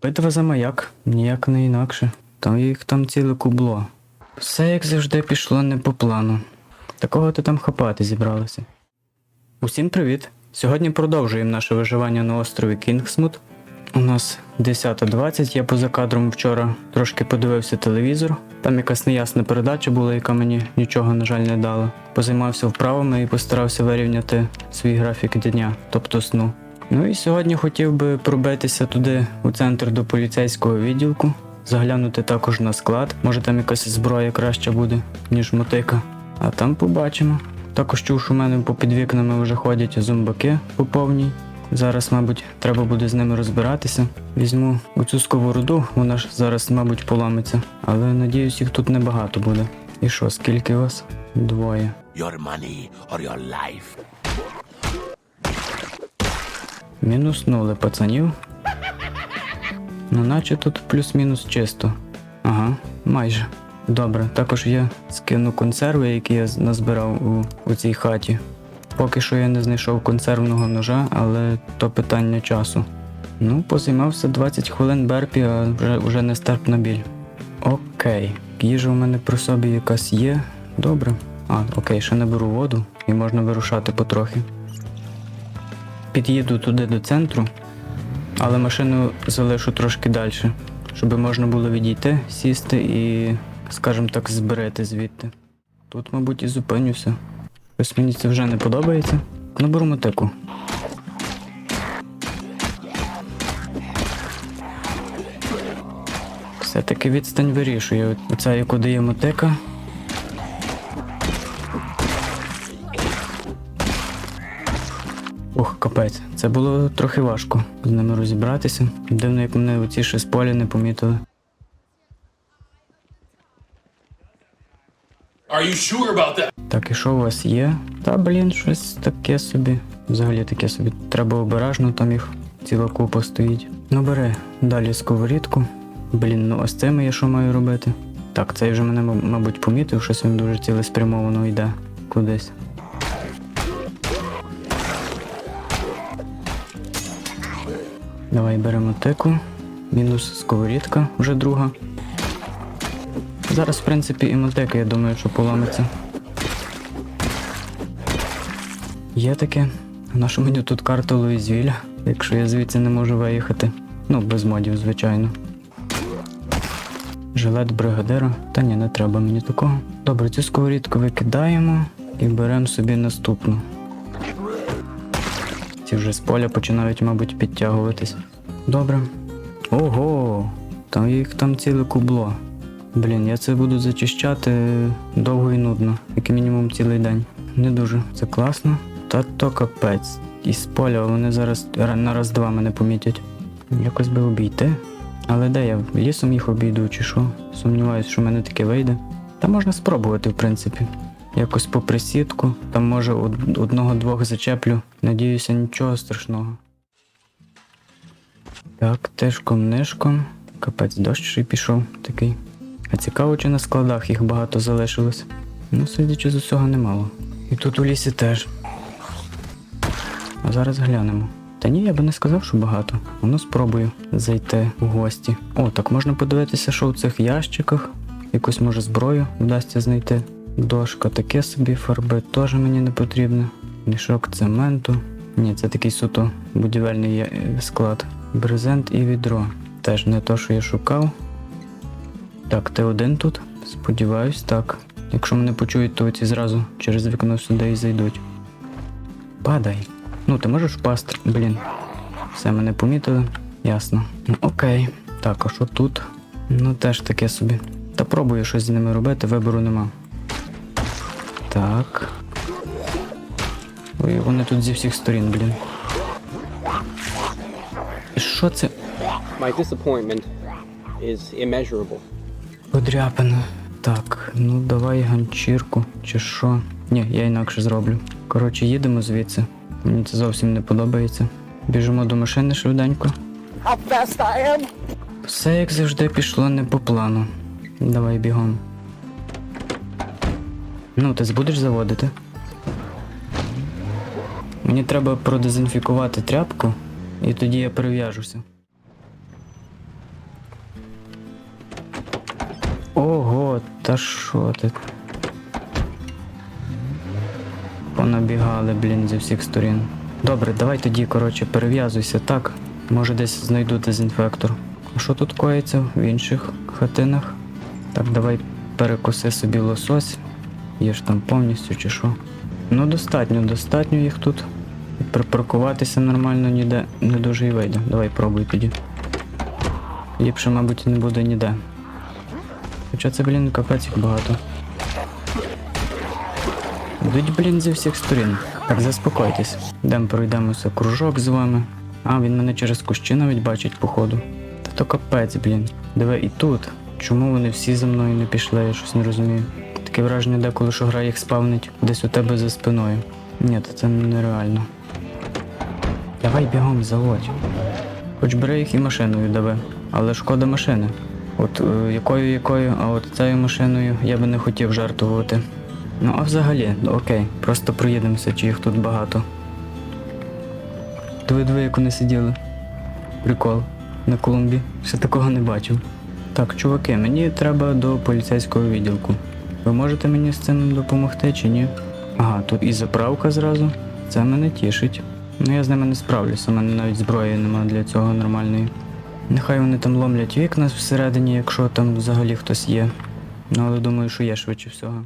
Битва за маяк, ніяк не інакше. Там їх там ціле кубло. Все як завжди пішло не по плану. Такого ти там хапати зібралася. Усім привіт! Сьогодні продовжуємо наше виживання на острові Кінгсмут. У нас 10.20, я поза кадром вчора трошки подивився телевізор. Там якась неясна передача була, яка мені нічого, на жаль, не дала. Позаймався вправами і постарався вирівняти свій графік дня, тобто сну. Ну і сьогодні хотів би пробитися туди у центр до поліцейського відділку, заглянути також на склад. Може там якась зброя краща буде, ніж мотика. А там побачимо. Також чув, що в мене попід вікнами вже ходять зомбаки по повній. Зараз, мабуть, треба буде з ними розбиратися. Візьму оцю сковороду, вона ж зараз, мабуть, поламиться. Але надіюсь, їх тут небагато буде. І що, скільки вас? Двоє. your money or your life. Мінуснули пацанів. Ну, наче тут плюс-мінус чисто. Ага, майже. Добре, також я скину консерви, які я назбирав у, у цій хаті. Поки що я не знайшов консервного ножа, але то питання часу. Ну, позаймався 20 хвилин берпі, а вже, вже нестерпна біль. Окей, їжа у мене при собі якась є. Добре. А, окей, ще наберу воду і можна вирушати потрохи. Під'їду туди до центру, але машину залишу трошки далі, щоб можна було відійти, сісти і, скажімо так, зберете звідти. Тут, мабуть, і зупинюся. Ось мені це вже не подобається. Наберу мотику. Все-таки відстань вирішує. Оця, яку дає мотика. Ох, капець, це було трохи важко з ними розібратися. Дивно, як мене оці ще з поля не помітили. Are you sure about that? Так, і що у вас є? Та блін, щось таке собі. Взагалі таке собі. Треба обережно, там їх ціла купа стоїть. Ну бери далі сковорідку. Блін, ну ось цими я що маю робити? Так, цей вже мене, мабуть, помітив, щось він дуже цілеспрямовано йде кудись. Давай беремо теку. Мінус сковорідка, вже друга. Зараз, в принципі, і мотека, я думаю, що поламиться. Є таке. На що мені тут карта Луїзвіля, якщо я звідси не можу виїхати. Ну, без модів, звичайно. Жилет бригадира. Та ні, не треба мені такого. Добре, цю сковорідку викидаємо і беремо собі наступну. Ці вже з поля починають, мабуть, підтягуватись. Добре. Ого! Там їх там ціле кубло. Блін, я це буду зачищати довго і нудно, як мінімум цілий день. Не дуже це класно. Та то капець. Із поля вони зараз на раз-два мене помітять. Якось би обійти. Але де я? Лісом їх обійду чи що? Сумніваюсь, що в мене таке вийде. Та можна спробувати, в принципі. Якось по присідку. Там може одного-двох зачеплю. Надіюся, нічого страшного. Так, тишком нишком. Капець дощ ще й пішов такий. А цікаво, чи на складах їх багато залишилось. Ну, судячи з усього, немало. І тут у лісі теж. А зараз глянемо. Та ні, я би не сказав, що багато. Ну, спробую зайти у гості. О, так можна подивитися, що в цих ящиках. Якусь може зброю вдасться знайти. Дошка таке собі, фарби теж мені не потрібно. Мішок цементу. Ні, це такий суто будівельний склад. Брезент і відро. Теж не то, що я шукав. Так, ти один тут? Сподіваюсь, так. Якщо мене почують, то ці зразу через вікно сюди і зайдуть. Падай. Ну, ти можеш впасти, блін. Все мене помітили. Ясно. Ну, окей. Так, а що тут? Ну теж таке собі. Та пробую щось з ними робити, вибору нема. Так. Ой, вони тут зі всіх сторін, блін. І Що це? My disappointment is immeasurable. Подряпина. Так, ну давай ганчірку, чи що. Ні, я інакше зроблю. Коротше, їдемо звідси. Мені це зовсім не подобається. Біжимо до машини швиденько. How fast I am? Все як завжди пішло не по плану. Давай бігом. Ну, ти будеш заводити? Мені треба продезінфікувати тряпку, і тоді я перев'яжуся. Ого, та що ти? Понабігали, блін, зі всіх сторін. Добре, давай тоді, коротше, перев'язуйся так. Може десь знайду дезінфектор. А що тут коїться в інших хатинах? Так, давай перекуси собі лосось. Є ж там повністю чи що. Ну достатньо, достатньо їх тут. Припаркуватися нормально ніде не дуже і вийде. Давай пробуй тоді. Ліпше, мабуть, не буде ніде. Хоча це, блін, капець їх багато. Йдуть, блін, зі всіх сторін. Так, заспокойтесь. Йдемо пройдемося кружок з вами. А, він мене через кущі навіть бачить, походу. Та то капець, блін. Диви і тут. Чому вони всі за мною не пішли, я щось не розумію. Таке враження деколи, що гра їх спавнить десь у тебе за спиною. Ні, це нереально. Давай бігом заводь. Хоч бери їх і машиною дави. Але шкода машини. От е, якою якою, а от цією машиною я би не хотів жартувати. Ну а взагалі, окей, просто проїдемося, чи їх тут багато. Диви, диви, як вони сиділи. Прикол. На клумбі. Ще такого не бачив. Так, чуваки, мені треба до поліцейського відділку. Ви можете мені з цим допомогти чи ні? Ага, тут і заправка зразу. Це мене тішить. Ну я з ними не справлюся, у мене навіть зброї немає для цього нормальної. Нехай вони там ломлять вікна всередині, якщо там взагалі хтось є. Ну, але думаю, що є швидше всього.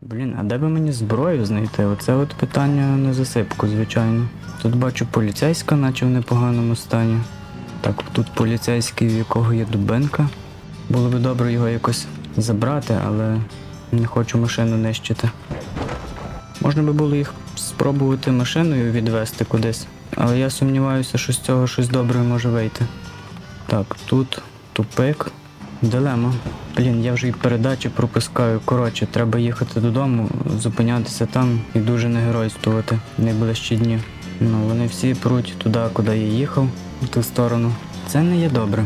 Блін, а де би мені зброю знайти? Оце от питання на засипку, звичайно. Тут бачу поліцейська, наче в непоганому стані. Так, тут поліцейський, в якого є дубинка. Було би добре його якось забрати, але не хочу машину нищити. Можна би було їх спробувати машиною відвести кудись, але я сумніваюся, що з цього щось добре може вийти. Так, тут тупик. Дилема. Блін, я вже і передачі пропускаю. Коротше, треба їхати додому, зупинятися там і дуже не геройствувати найближчі дні. Ну, вони всі пруть туди, куди я їхав, в ту сторону. Це не є добре.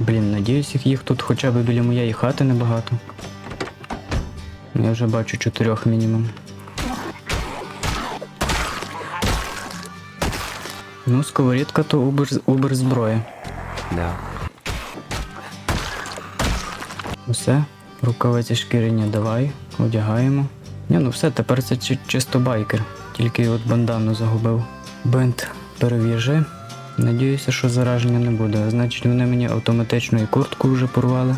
Блін, надіюсь, їх- тут хоча б біля моєї хати небагато. Я вже бачу чотирьох мінімум. Ну, сковорідка то убер, убер зброя. No. Усе, рукавиці шкіряні давай, одягаємо. Ні, ну все, тепер це чи- чисто байкер. Тільки от бандану загубив. Бент перев'яжи. Надіюся, що зараження не буде. Значить, вони мені автоматично і куртку вже порвали.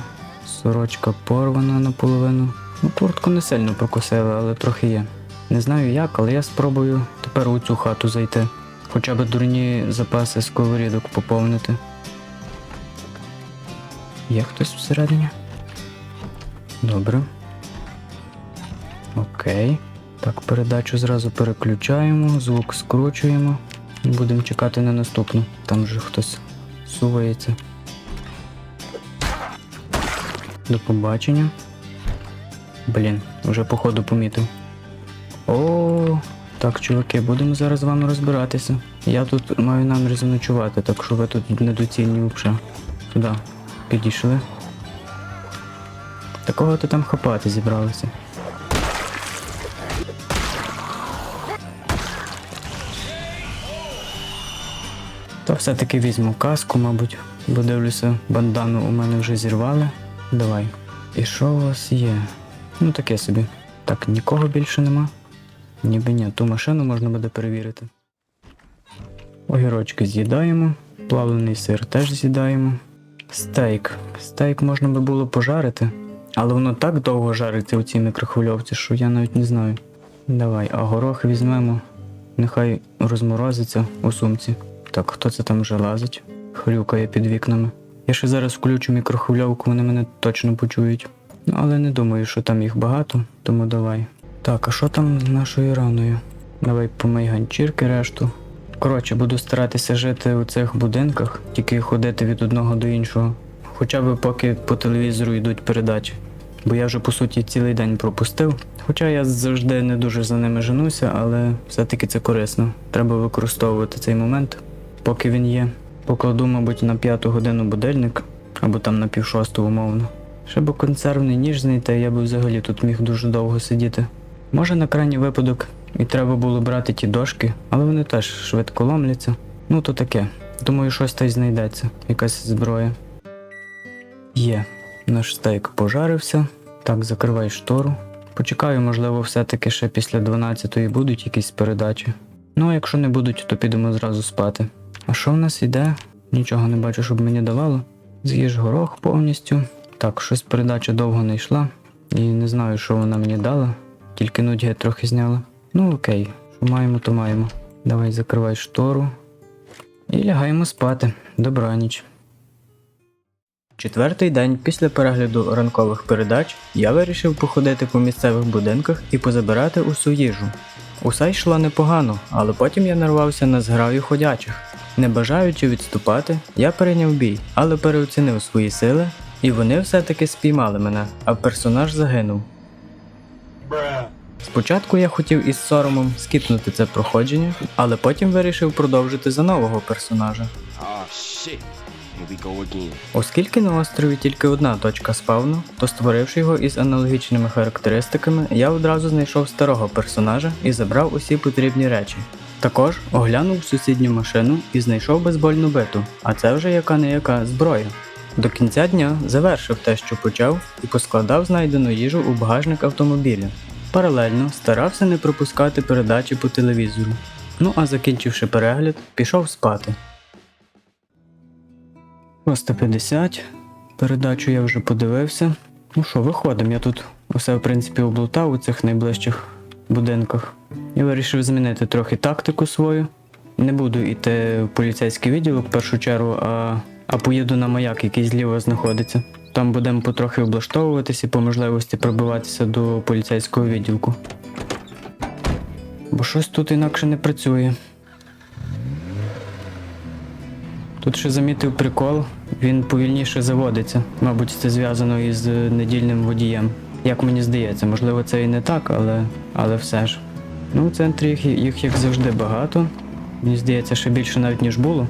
Сорочка порвана наполовину. Ну, куртку не сильно прокусили, але трохи є. Не знаю як, але я спробую тепер у цю хату зайти. Хоча б дурні запаси сковорідок поповнити. Є хтось всередині? Добре. Окей. Так, передачу зразу переключаємо, звук скручуємо. Будемо чекати на наступну. Там вже хтось сувається. До побачення. Блін, вже походу помітив. О, так, чуваки, будемо зараз з вами розбиратися. Я тут маю намір заночувати, так що ви тут недоцільні взагалі. Туди підійшли. Такого ти там хапати зібралися. Та все-таки візьму каску, мабуть, бо дивлюся, бандану у мене вже зірвали. Давай. І що у вас є? Ну таке собі. Так, нікого більше нема. Ніби ні, ту машину можна буде перевірити. Огірочки з'їдаємо, плавлений сир теж з'їдаємо. Стейк. Стейк можна би було пожарити, але воно так довго жариться у цій мікрохвильовці, що я навіть не знаю. Давай, а горох візьмемо. Нехай розморозиться у сумці. Так, хто це там вже лазить? Хрюкає під вікнами. Я ще зараз включу мікрохвильовку, вони мене точно почують. Але не думаю, що там їх багато, тому давай. Так, а що там з нашою раною? Давай помий ганчірки решту. Коротше, буду старатися жити у цих будинках, тільки ходити від одного до іншого. Хоча б поки по телевізору йдуть передачі. Бо я вже по суті цілий день пропустив. Хоча я завжди не дуже за ними женуся, але все-таки це корисно. Треба використовувати цей момент, поки він є. Покладу, мабуть, на п'яту годину будильник, або там на пів шосту умовно. Ще б консервний ніж знайти, я би взагалі тут міг дуже довго сидіти. Може на крайній випадок і треба було брати ті дошки, але вони теж швидко ломляться. Ну то таке. Думаю, щось та й знайдеться, якась зброя. Є. Наш стейк пожарився. Так, закривай штору. Почекаю, можливо, все-таки ще після 12-ї будуть якісь передачі. Ну, а якщо не будуть, то підемо зразу спати. А що в нас іде? Нічого не бачу, щоб мені давало. З'їж горох повністю. Так, щось передача довго не йшла. І не знаю, що вона мені дала. Тільки нудьги трохи зняла. Ну окей, що маємо, то маємо. Давай закривай штору. І лягаємо спати. Добраніч. Четвертий день після перегляду ранкових передач я вирішив походити по місцевих будинках і позабирати усю їжу. Усе йшло непогано, але потім я нарвався на зграю ходячих. Не бажаючи відступати, я перейняв бій, але переоцінив свої сили, і вони все-таки спіймали мене, а персонаж загинув. Спочатку я хотів із соромом скіпнути це проходження, але потім вирішив продовжити за нового персонажа. Оскільки на острові тільки одна точка спавну, то створивши його із аналогічними характеристиками, я одразу знайшов старого персонажа і забрав усі потрібні речі. Також оглянув сусідню машину і знайшов бейсбольну биту, а це вже яка не яка зброя. До кінця дня завершив те, що почав, і поскладав знайдену їжу у багажник автомобіля. Паралельно старався не пропускати передачі по телевізору. Ну а закінчивши перегляд, пішов спати. 150. Передачу я вже подивився. Ну що, виходимо. Я тут усе в принципі облутав у цих найближчих будинках. Я вирішив змінити трохи тактику свою. Не буду йти в поліцейський відділок в першу чергу, а, а поїду на маяк, який зліва знаходиться. Там будемо потрохи облаштовуватися і по можливості пробиватися до поліцейського відділку. Бо щось тут інакше не працює. Тут ще замітив прикол, він повільніше заводиться. Мабуть, це зв'язано із е, недільним водієм. Як мені здається, можливо, це і не так, але, але все ж. Ну, у центрі їх, їх як завжди багато. Мені здається, ще більше навіть ніж було.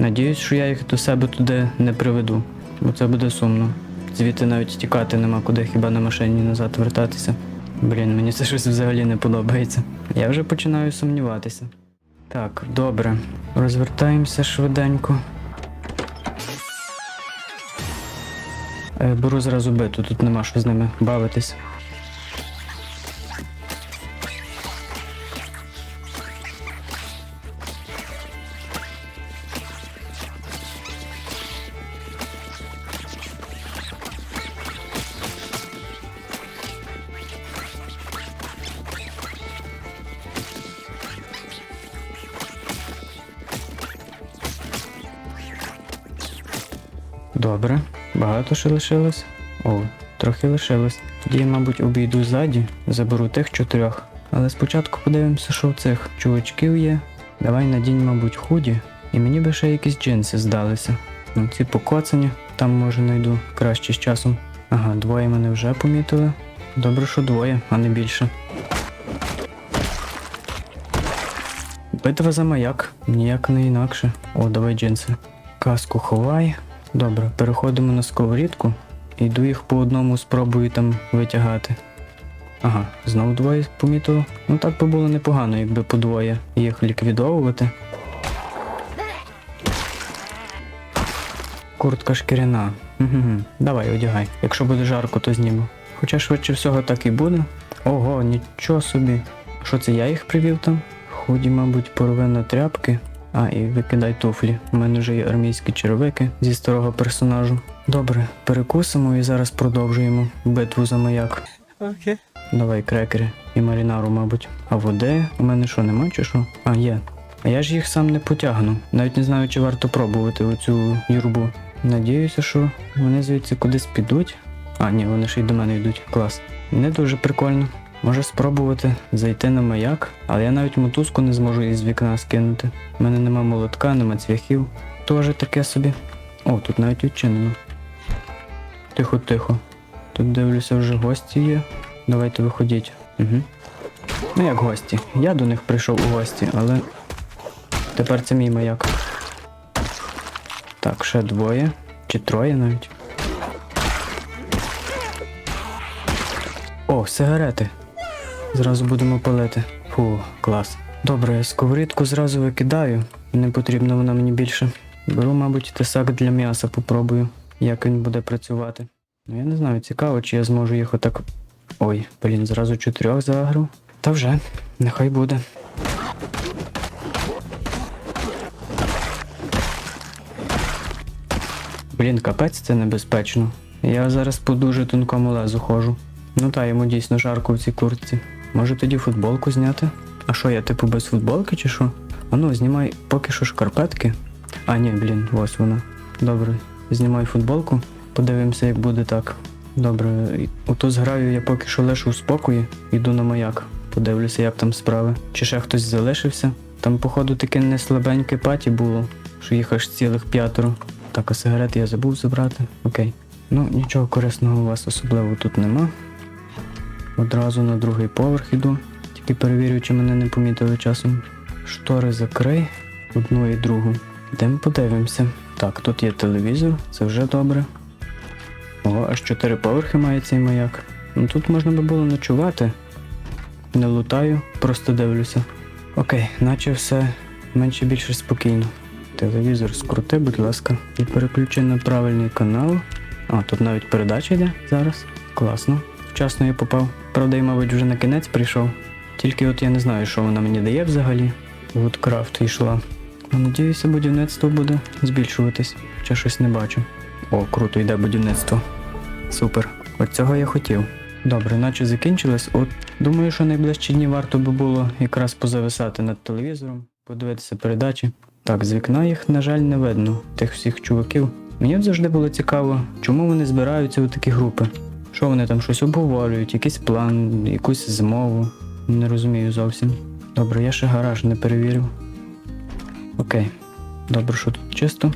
Надіюсь, що я їх до себе туди не приведу, бо це буде сумно. Звідти навіть тікати нема куди, хіба на машині назад вертатися. Блін, мені це щось взагалі не подобається. Я вже починаю сумніватися. Так, добре. Розвертаємося швиденько. Е, Беру зразу биту, тут нема що з ними бавитись. Багато ще лишилось. О, трохи лишилось. Тоді я, мабуть, обійду ззаді, заберу тих чотирьох. Але спочатку подивимося, що в цих чувачків є. Давай надінь, мабуть, худі. І мені би ще якісь джинси здалися. Ну, ці покоцані, там може знайду краще з часом. Ага, двоє мене вже помітили. Добре, що двоє, а не більше. Битва за маяк, ніяк не інакше. О, давай джинси. Каску ховай. Добре, переходимо на сковорідку. Йду їх по одному спробую там витягати. Ага, знову двоє помітило. Ну так би було непогано, якби по двоє їх ліквідовувати. Куртка шкіряна. Угу. Давай, одягай. Якщо буде жарко, то зніму. Хоча швидше всього так і буде. Ого, нічого собі. Що це я їх привів там? Худі, мабуть, порве на тряпки. А, і викидай туфлі. У мене вже є армійські червики зі старого персонажу. Добре, перекусимо і зараз продовжуємо битву за маяк. Okay. Давай крекери і марінару, мабуть. А води у мене що, нема чи що? А, є. А я ж їх сам не потягну. Навіть не знаю, чи варто пробувати оцю юрбу. Надіюся, що вони звідси кудись підуть. А, ні, вони ще й до мене йдуть. Клас. Не дуже прикольно. Може спробувати зайти на маяк, але я навіть мотузку не зможу із вікна скинути. У мене нема молотка, нема цвяхів. Тоже таке собі. О, тут навіть відчинено. Тихо, тихо. Тут дивлюся, вже гості є. Давайте виходіть. Угу. Ну як гості. Я до них прийшов у гості, але тепер це мій маяк. Так, ще двоє. Чи троє навіть. О, сигарети. Зразу будемо палити. Фу, клас. Добре, сковорідку зразу викидаю. Не потрібна вона мені більше. Беру, мабуть, тесак для м'яса попробую. як він буде працювати. Ну я не знаю, цікаво, чи я зможу їх отак. Ой, блін, зразу чотирьох заграв. Та вже, нехай буде. Блін, капець це небезпечно. Я зараз по дуже тонкому лезу ходжу. Ну та йому дійсно жарко в цій куртці. Може тоді футболку зняти? А що, я типу без футболки чи що? А ну, знімай поки що шкарпетки. А, ні, блін, ось вона. Добре, знімай футболку, подивимося, як буде так. Добре, ото зграю я поки що лишу в спокої, йду на маяк. Подивлюся, як там справи. Чи ще хтось залишився? Там, походу, таке не слабеньке паті було, що їх аж цілих п'ятеро. Так, а сигарети я забув забрати. Окей. Ну, нічого корисного у вас особливо тут нема. Одразу на другий поверх іду. Тільки перевірю, чи мене не помітили часом. Штори закрий, одну і другу. Йдемо подивимося. Так, тут є телевізор, це вже добре. Ого, аж чотири поверхи має цей маяк. Ну тут можна би було ночувати. Не лутаю, просто дивлюся. Окей, наче все менше більше спокійно. Телевізор скрути, будь ласка, і переключи на правильний канал. А, тут навіть передача йде зараз. Класно. Вчасно я попав. Правда, я, мабуть, вже на кінець прийшов. Тільки от я не знаю, що вона мені дає взагалі. Вудкрафт йшла. Надіюся, будівництво буде збільшуватись. Ще щось не бачу. О, круто, йде будівництво. Супер. От цього я хотів. Добре, наче закінчилось. От думаю, що найближчі дні варто би було якраз позависати над телевізором, подивитися передачі. Так, з вікна їх, на жаль, не видно, тих всіх чуваків. Мені завжди було цікаво, чому вони збираються у такі групи. Що вони там щось обговорюють, якийсь план, якусь змову. Не розумію зовсім. Добре, я ще гараж не перевірив. Окей. Добре, що тут чисто.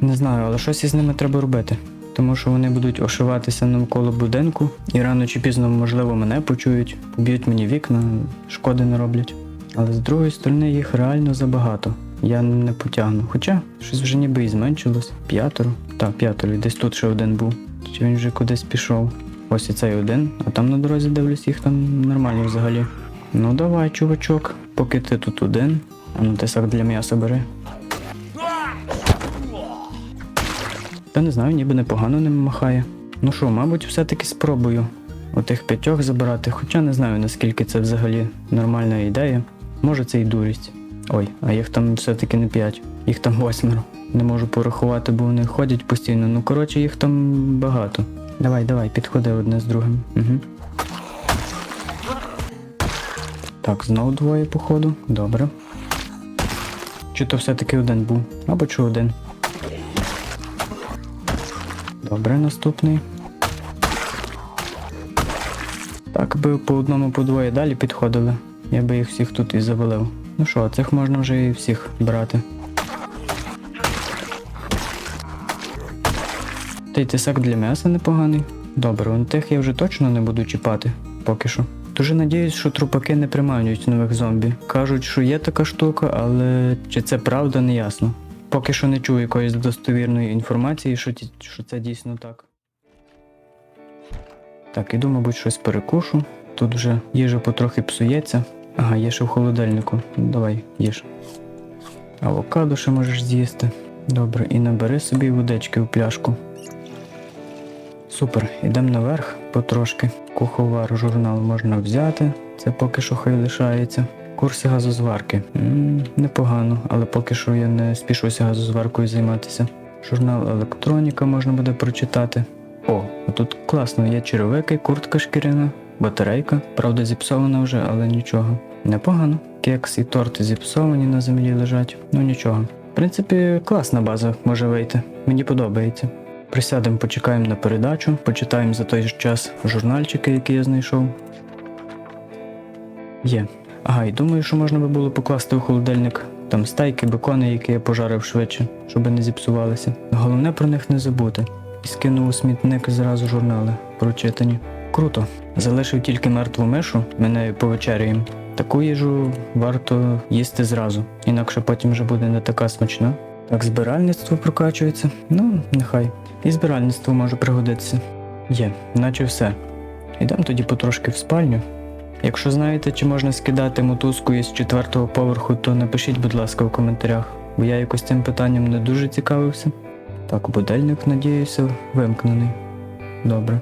Не знаю, але щось із ними треба робити. Тому що вони будуть ошиватися навколо будинку, і рано чи пізно, можливо, мене почують, поб'ють мені вікна, шкоди не роблять. Але з другої сторони їх реально забагато. Я не потягну. Хоча щось вже ніби і зменшилось. П'ятеро. Так, п'ятеро, і десь тут ще один був. Чи він вже кудись пішов? Ось і цей один, а там на дорозі дивлюсь, їх там нормально взагалі. Ну давай, чувачок, поки ти тут один, а ну тисак для м'яса бери. Та не знаю, ніби непогано ним махає. Ну що, мабуть, все-таки спробую отих п'ятьох забирати, хоча не знаю наскільки це взагалі нормальна ідея. Може це і дурість. Ой, а їх там все-таки не п'ять, їх там восьмеро. Не можу порахувати, бо вони ходять постійно. Ну коротше, їх там багато. Давай, давай, підходи одне з другим. Угу. Так, знову двоє, походу. Добре. Чи то все-таки один був? Або чи один. Добре, наступний. Так би по одному по двоє далі підходили. Я би їх всіх тут і завалив. Ну що, цих можна вже і всіх брати. Та й тисак для м'яса непоганий. Добре, он тих я вже точно не буду чіпати, поки що. Дуже надіюсь, що трупаки не приманюють нових зомбі. Кажуть, що є така штука, але чи це правда, не ясно. Поки що не чую якоїсь достовірної інформації, що, ті- що це дійсно так. Так, іду, мабуть, щось перекушу. Тут вже їжа потрохи псується. Ага, є ще в холодильнику. Давай, їж. Авокадо ще можеш з'їсти. Добре, і набери собі водички в пляшку. Супер, ідемо наверх потрошки. Куховар журнал можна взяти. Це поки що хай лишається. Курси газозварки. м непогано, але поки що я не спішуся газозваркою займатися. Журнал електроніка можна буде прочитати. О, тут класно, є черевики, куртка шкіряна, батарейка. Правда, зіпсована вже, але нічого. Непогано. Кекс і торти зіпсовані на землі лежать. Ну нічого. В принципі, класна база може вийти. Мені подобається. Присядемо, почекаємо на передачу, почитаємо за той час журнальчики, які я знайшов. Є. Ага, і думаю, що можна би було покласти у холодильник там стейки, бекони, які я пожарив швидше, щоб не зіпсувалися. Головне про них не забути. І скинув у смітник зразу журнали прочитані. Круто. Залишив тільки мертву мишу, ми нею повечеряємо. Таку їжу варто їсти зразу, інакше потім вже буде не така смачна. Так, збиральництво прокачується. Ну, нехай. І збиральництво може пригодитися. Є, наче все. Йдемо тоді потрошки в спальню. Якщо знаєте, чи можна скидати мотузку із четвертого поверху, то напишіть, будь ласка, в коментарях, бо я якось цим питанням не дуже цікавився. Так, будильник, надіюся, вимкнений. Добре.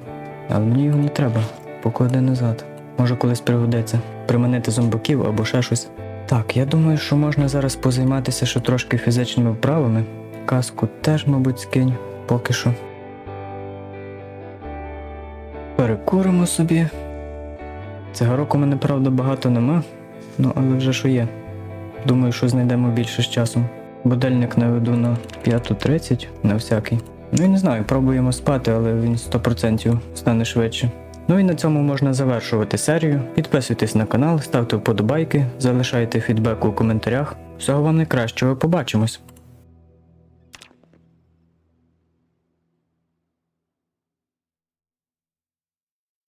Але мені його не треба. Поклади назад. Може колись пригодиться. Приманити зомбаків або ще щось. Так, я думаю, що можна зараз позайматися ще трошки фізичними вправами. Каску теж, мабуть, скинь, поки що. Перекуримо собі. Цигарок у мене, правда, багато нема, ну але вже що є. Думаю, що знайдемо більше з часом. Будильник наведу на 5.30 на всякий. Ну і не знаю, пробуємо спати, але він 100% стане швидше. Ну і на цьому можна завершувати серію. Підписуйтесь на канал, ставте вподобайки, залишайте фідбек у коментарях. Всього вам найкращого, побачимось!